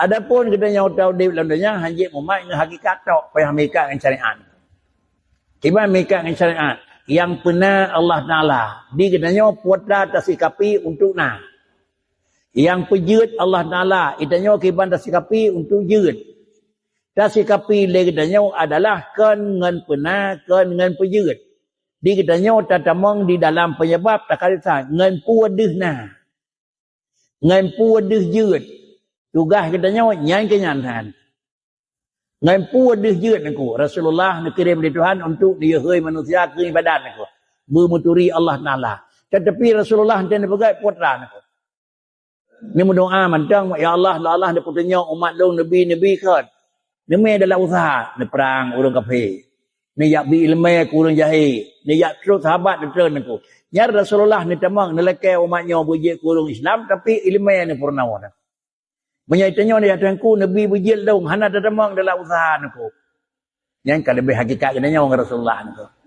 Adapun katanya tahu di dalamnya hanya Muhammad dengan hakikat tok payah mereka dengan syariat. Tiba mereka dengan syariat yang pernah Allah Taala di katanya putra tasikapi untuk nah. Yang pejut Allah Taala itanya kiban tasikapi untuk jut. Tasikapi le katanya adalah kan dengan pernah kan dengan pejut. Di katanya tatamong di dalam penyebab tak kata dengan puadih nah. Dengan puadih jut. Tugas katanya nyai kenyantan. Ngai pu deh jeut aku. Rasulullah nak kirim di Tuhan untuk dia hei manusia ke ibadat aku. Bermuturi Allah Taala. Tetapi Rasulullah nak pegai putra aku. Ni berdoa mantang ya Allah la Allah dia putunya umat lu nabi nabi kan. Ni me dalam usaha ni perang urang kafe. Ni yak bi ilmu aku urang jahi. Ni yak terus sahabat dia turun aku. Ya Rasulullah ni tamang ni lekai umatnya bujik kurung Islam tapi ilmu ni purnawan. Menyaitanya dia tuanku Nabi bujil dong hana dadamang dalam usaha aku. Yang kan lebih hakikat kenanya orang Rasulullah aku.